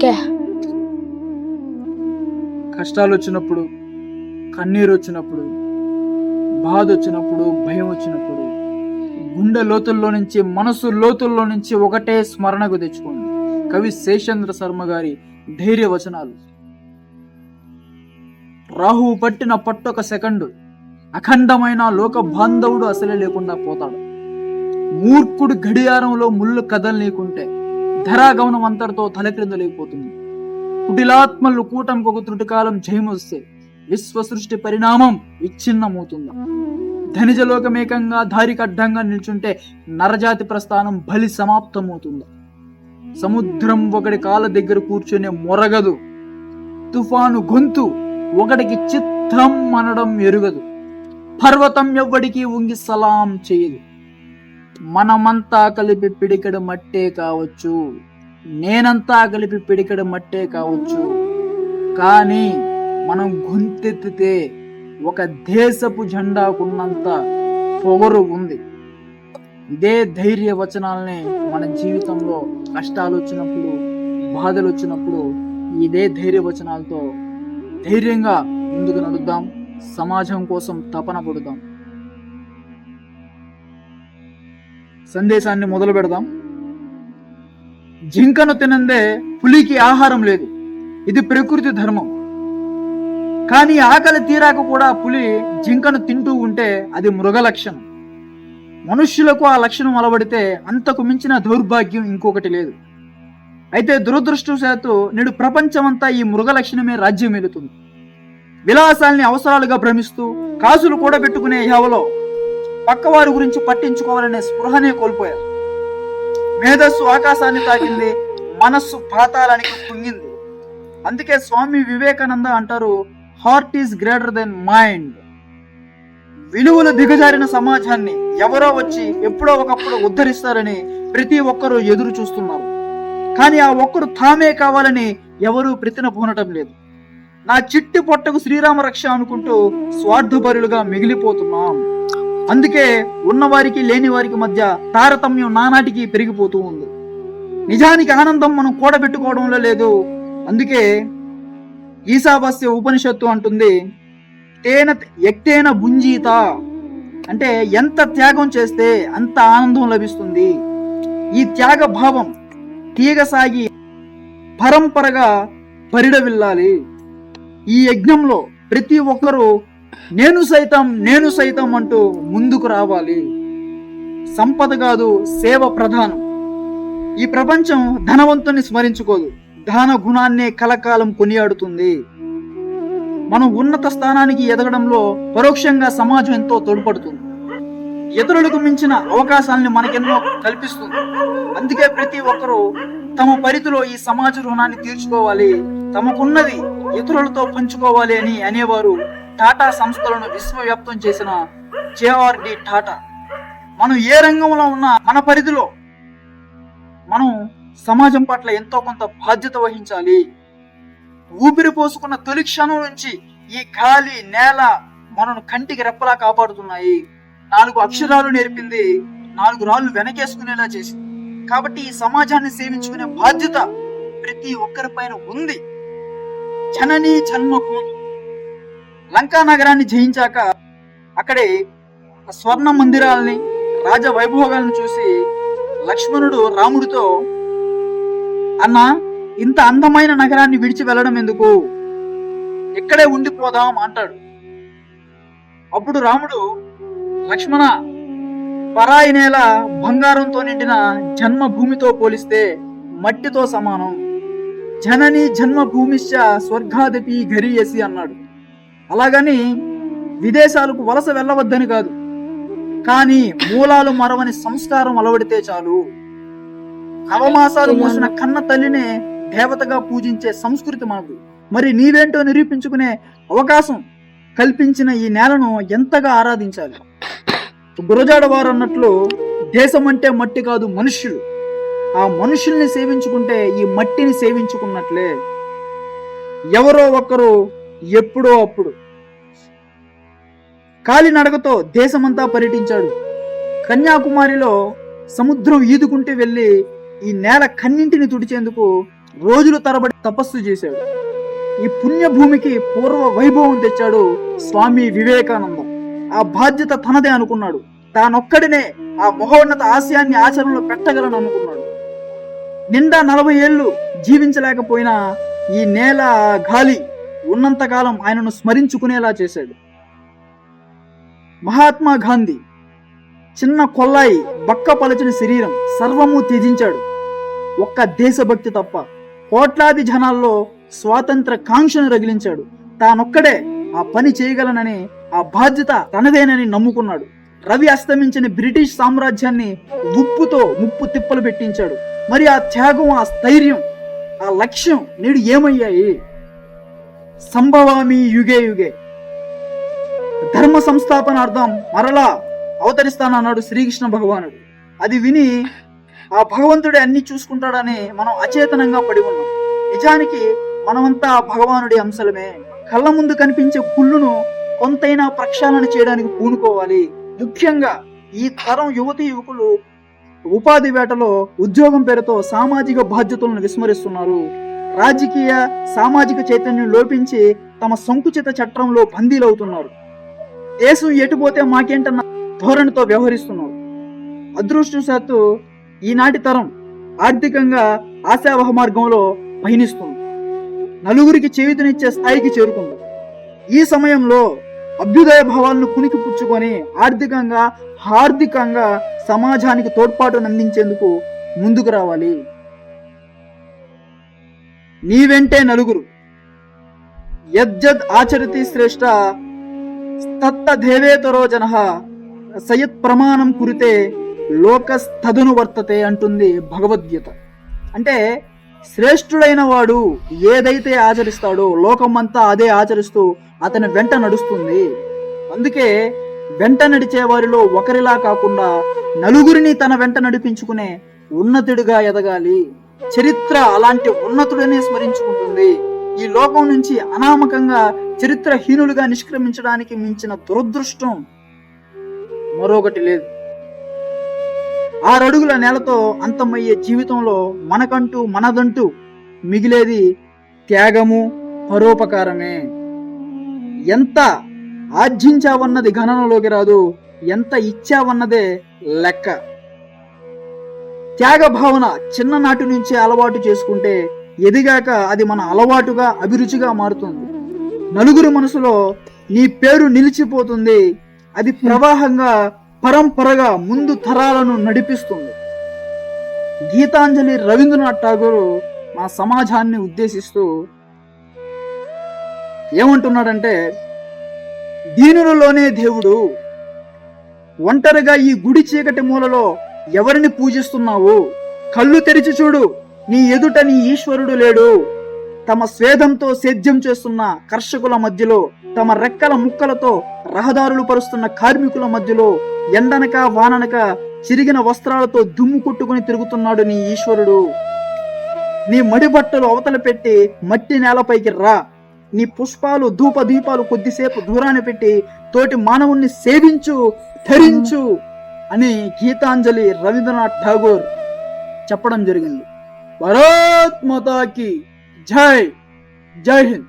Okay. కష్టాలు వచ్చినప్పుడు కన్నీరు వచ్చినప్పుడు బాధ వచ్చినప్పుడు భయం వచ్చినప్పుడు గుండె లోతుల్లో నుంచి మనసు లోతుల్లో నుంచి ఒకటే స్మరణకు తెచ్చుకోండి. కవి శేషేంద్ర శర్మ గారి ధైర్య వచనాలు రాహువు పట్టిన పట్టొక సెకండు అఖండమైన లోక బాంధవుడు అసలే లేకుండా పోతాడు. మూర్ఖుడు గడియారంలో ముళ్ళు కదలనీకుంటే ధరాగమనం అంతటితో తలక్రిందలేకపోతుంది కుటిలాత్మలు కూటమికి ఒక త్రుటికాలం జయమొస్తే విశ్వ సృష్టి పరిణామం విచ్ఛిన్నమవుతుంది? ధనిజలోకమేకంగా దారికి అడ్డంగా నిల్చుంటే నరజాతి ప్రస్థానం బలి సమాప్తమవుతుంది? సముద్రం ఒకటి కాల దగ్గర కూర్చునే మొరగదు. తుఫాను గొంతు ఒకటికి చిత్తం అనడం ఎరుగదు. పర్వతం ఎవ్వడికి ఉంగి సలాం చేయదు. మనమంతా కలిపి పిడికెడు మట్టే కావచ్చు. నేనంతా కలిపి పిడికెడు మట్టే కావచ్చు. కానీ మనం గొంతెత్తితే ఒక దేశపు జెండాకున్నంత పొగరు ఉంది. ఇదే ధైర్య వచనాలని మన జీవితంలో కష్టాలు వచ్చినప్పుడు బాధలు వచ్చినప్పుడు ఇదే ధైర్య వచనాలతో ధైర్యంగా ముందుకు నడుద్దాం. సమాజం కోసం తపన పడుదాం. సందేశాన్ని మొదలు పెడదాం. జింకను తినందే పులికి ఆహారం లేదు. ఇది ప్రకృతి ధర్మం. కానీ ఆకలి తీరాక కూడా పులి జింకను తింటూ ఉంటే అది మృగ లక్షణం. మనుష్యులకు ఆ లక్షణం అలవడితే అంతకు మించిన దౌర్భాగ్యం ఇంకొకటి లేదు. అయితే దురదృష్టవశాత్తు నేడు ప్రపంచమంతా ఈ మృగ లక్షణమే రాజ్యం వెళుతుంది విలాసాల్ని అవసరాలుగా భ్రమిస్తూ కాసులు కూడా పెట్టుకునే యావలో పక్కవారి గురించి పట్టించుకోవాలనే స్పృహనే కోల్పోయారు. మేధస్సు ఆకాశాన్ని తాకింది మనస్సు పాతాలానికి కుంగింది. అందుకే స్వామి వివేకానంద అంటారు heart is greater than mind విలువలు దిగజారిన సమాజాన్ని ఎవరో వచ్చి ఎప్పుడో ఒకప్పుడు ఉద్ధరిస్తారని ప్రతి ఒక్కరూ ఎదురు చూస్తున్నారు. కానీ ఆ ఒక్కరు తామే కావాలని ఎవరూ ప్రతిన పూనటం లేదు. నా చిట్టి పొట్టకు శ్రీరామ రక్ష అనుకుంటూ స్వార్థపరులుగా మిగిలిపోతున్నాం. అందుకే ఉన్నవారికి లేని వారికి మధ్య తారతమ్యం నానాటికి పెరిగిపోతూ ఉంది. నిజానికి ఆనందం మనం కూడబెట్టుకోవడంలో లేదు. అందుకే ఈశావాస్య ఉపనిషత్తు అంటుంది తేన ఎక్తేన భుంజీత. అంటే ఎంత త్యాగం చేస్తే అంత ఆనందం లభిస్తుంది. ఈ త్యాగ భావం తీగ సాగి పరంపరగా పరిడవిల్లాలి. ఈ యజ్ఞంలో ప్రతి ఒక్కరూ నేను సైతం నేను సైతం అంటూ ముందుకు రావాలి. సంపద కాదు సేవ ప్రధానం. ఈ ప్రపంచం ధనవంతుని స్మరించుకోదు. దాన గుణాన్నే కలకాలం కొనియాడుతుంది. మనం ఉన్నత స్థానానికి ఎదగడంలో పరోక్షంగా సమాజం ఎంతో తోడ్పడుతుంది. ఇతరులకు మించిన అవకాశాలని మనకెన్నో కల్పిస్తుంది. అందుకే ప్రతి ఒక్కరూ తమ పరిధిలో ఈ సమాజ రుణాన్ని తీర్చుకోవాలి. తమకున్నది ఇతరులతో పంచుకోవాలి అని అనేవారు టాటా సంస్థలను విశ్వవ్యాప్తం చేసిన జేఆర్డి టాటా. మనం ఏ రంగంలో ఉన్నా మన పరిధిలో మనం సమాజం పట్ల ఎంతో కొంత బాధ్యత వహించాలి. ఊపిరి పోసుకున్న తొలి క్షణం నుంచి ఈ గాలి నేల మనను కంటికి రెప్పలా కాపాడుతున్నాయి. నాలుగు అక్షరాలు నేర్పింది నాలుగు రాళ్ళు వెనకేసుకునేలా చేసింది. కాబట్టి ఈ సమాజాన్ని సేవించుకునే బాధ్యత ప్రతి ఒక్కరిపైన ఉంది. జనని జన్మభూమి. లంకా నగరాన్ని జయించాక అక్కడే స్వర్ణ మందిరాలని రాజ వైభోగాలను చూసి లక్ష్మణుడు రాముడితో అన్నా ఇంత అందమైన నగరాన్ని విడిచి వెళ్ళడం ఎందుకు? ఇక్కడే ఉండిపోదాం అంటాడు. అప్పుడు రాముడు లక్ష్మణ పరాయి నేల బంగారంతో నిండిన జన్మభూమితో పోలిస్తే మట్టితో సమానం. జనని జన్మభూమిశ్చ స్వర్గాదపి గరియసి అన్నాడు. అలాగని విదేశాలకు వలస వెళ్ళవద్దని కాదు. కానీ మూలాలు మరవని సంస్కారం అలవడితే చాలు. అవమాసాలు మోసిన కన్న తల్లినే దేవతగా పూజించే సంస్కృతి మనకు మరి నీవేంటో నిరూపించుకునే అవకాశం కల్పించిన ఈ నేలను ఎంతగా ఆరాధించాలి? గురజాడ వారు అన్నట్లు దేశం అంటే మట్టి కాదు మనుష్యులు. ఆ మనుషుల్ని సేవించుకుంటే ఈ మట్టిని సేవించుకున్నట్లే. ఎవరో ఒకరు ఎప్పుడో అప్పుడు. కాలినడకతో దేశమంతా పర్యటించాడు. కన్యాకుమారిలో సముద్రం ఈదుకుంటూ వెళ్ళి ఈ నేల కన్నింటిని తుడిచేందుకు రోజులు తరబడి తపస్సు చేశాడు. ఈ పుణ్యభూమికి పూర్వ వైభవం తెచ్చాడు స్వామి వివేకానందం. ఆ బాధ్యత తనదే అనుకున్నాడు. తానొక్కడినే ఆ మహోన్నత ఆశయాన్ని ఆచరణలో పెట్టగలను అనుకున్నాడు. నిండా నలభై ఏళ్ళు జీవించలేకపోయినా ఈ నేల గాలి ఉన్నంతకాలం ఆయనను స్మరించుకునేలా చేశాడు. మహాత్మా గాంధీ చిన్న కొల్లాయి బక్క పలచిన శరీరం సర్వము త్యజించాడు. ఒక్క దేశభక్తి తప్ప కోట్లాది జనాల్లో స్వాతంత్ర కాంక్షను రగిలించాడు. తానొక్కడే ఆ పని చేయగలనని ఆ బాధ్యత తనదేనని నమ్ముకున్నాడు. రవి అస్తమించిన బ్రిటిష్ సామ్రాజ్యాన్ని ఉప్పుతో ముప్పు తిప్పలు పెట్టించాడు. మరి ఆ త్యాగం ఆ స్థైర్యం ఆ లక్ష్యం నేడు ఏమయ్యాయి? సంభవామి యుగే యుగే. ధర్మ సంస్థాపనార్థం మరలా అవతరిస్తానన్నాడు శ్రీకృష్ణ భగవానుడు. అది విని ఆ భగవంతుడే అన్ని చూసుకుంటాడని మనం అచేతనంగా పడి ఉన్నాం. నిజానికి మనమంతా భగవానుడి అంశలమే. కళ్ళ ముందు కనిపించే కుళ్ళును కొంతైనా ప్రక్షాళన చేయడానికి పూనుకోవాలి. ముఖ్యంగా ఈ తరం యువతి యువకులు ఉపాధి వేటలో ఉద్యోగం పేరుతో సామాజిక బాధ్యతలను విస్మరిస్తున్నారు. రాజకీయ సామాజిక చైతన్యం లోపించి తమ సంకుచిత చట్టంలో బందీలవుతున్నారు. యేసు ఎటుపోతే మాకేంటన్న ధోరణితో వ్యవహరిస్తున్నారు. అదృష్టవశాత్తు ఈనాటి తరం ఆర్థికంగా ఆశావహ మార్గంలో పయనిస్తుంది. నలుగురికి చేయుతనిచ్చే స్థాయికి చేరుకుంది. ఈ సమయంలో అభ్యుదయ భావాలను కునికి పుచ్చుకొని ఆర్థికంగా హార్దికంగా సమాజానికి తోడ్పాటును అందించేందుకు ముందుకు రావాలి. నీ వెంటే నలుగురు. యజ్జద్ ఆచరితి శ్రేష్ట తత్తదేవేతరో జన సయత్ ప్రమాణం కురితే లోకస్తదును వర్తతే అంటుంది భగవద్గీత. అంటే శ్రేష్ఠుడైన వాడు ఏదైతే ఆచరిస్తాడో లోకమంతా అదే ఆచరిస్తూ అతని వెంట నడుస్తుంది. అందుకే వెంట నడిచే వారిలో ఒకరిలా కాకుండా నలుగురిని తన వెంట నడిపించుకునే ఉన్నతుడిగా ఎదగాలి. చరిత్ర అలాంటి ఉన్నతుడనే స్మరించుకుంటుంది. ఈ లోకం నుంచి అనామకంగా చరిత్రహీనులుగా నిష్క్రమించడానికి మించిన దురదృష్టం మరొకటి లేదు. ఆరడుగుల నేలతో అంతమయ్యే జీవితంలో మనకంటూ మనదంటూ మిగిలేది త్యాగము పరోపకారమే. ఎంత ఆర్జించావన్నది గణనలోకి రాదు ఎంత ఇచ్చావన్నదే లెక్క. త్యాగ భావన చిన్ననాటి నుంచే అలవాటు చేసుకుంటే ఎదిగాక అది మన అలవాటుగా అభిరుచిగా మారుతుంది. నలుగురి మనసులో నీ పేరు నిలిచిపోతుంది. అది ప్రవాహంగా పరంపరగా ముందు తరాలను నడిపిస్తుంది. గీతాంజలి రవీంద్రనాథ్ ఠాగూర్ మన సమాజాన్ని ఉద్దేశిస్తూ ఏమంటున్నాడంటే దీనులలోనే దేవుడు. ఒంటరిగా ఈ గుడి చీకటి మూలలో ఎవరిని పూజిస్తున్నావు? కళ్ళు తెరిచి చూడు. నీ ఎదుట నీ ఈశ్వరుడు లేడు. తమ స్వేదంతో సేద్యం చేస్తున్న కర్షకుల మధ్యలో తమ రెక్కల ముక్కలతో రహదారులు పరుస్తున్న కార్మికుల మధ్యలో ఎండనక వాననక చిరిగిన వస్త్రాలతో దుమ్ము కొట్టుకుని తిరుగుతున్నాడు నీ ఈశ్వరుడు. నీ మడి బట్టలు అవతల పెట్టి మట్టి నేలపైకి రా. నీ పుష్పాలు ధూప దీపాలు కొద్దిసేపు దూరాన్ని పెట్టి తోటి మానవుణ్ణి సేవించు ధరించు. అని గీతాంజలి రవీంద్రనాథ్ ఠాగూర్ చెప్పడం జరిగింది. భారత్ మాతాకి జై జై హింద్.